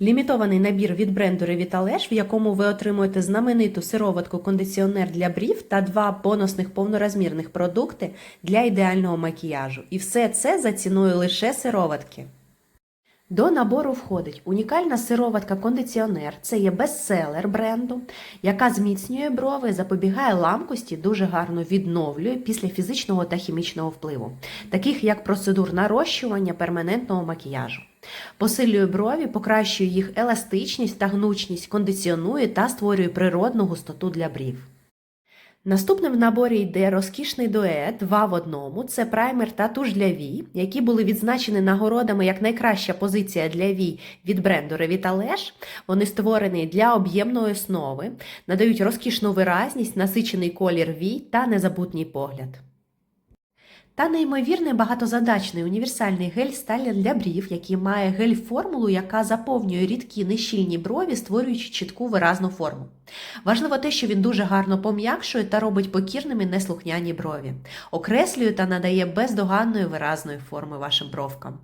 Лімітований набір від бренду Revitalesh, в якому ви отримуєте знамениту сироватку кондиціонер для брів та два бонусних повнорозмірних продукти для ідеального макіяжу. І все це за ціною лише сироватки. До набору входить унікальна сироватка кондиціонер. Це є бестселер бренду, яка зміцнює брови, запобігає ламкості, дуже гарно відновлює після фізичного та хімічного впливу, таких як процедур нарощування перманентного макіяжу. Посилює брові, покращує їх еластичність та гнучність, кондиціонує та створює природну густоту для брів. Наступним в наборі йде розкішний дует два в одному. Це праймер та туш для вій, які були відзначені нагородами як найкраща позиція для вій від бренду Revitalesh. Вони створені для об'ємної основи, надають розкішну виразність, насичений колір вій та незабутній погляд. Та неймовірний багатозадачний універсальний гель сталі для брів, який має гель-формулу, яка заповнює рідкі нещільні брові, створюючи чітку виразну форму. Важливо те, що він дуже гарно пом'якшує та робить покірними неслухняні брові, окреслює та надає бездоганної виразної форми вашим бровкам.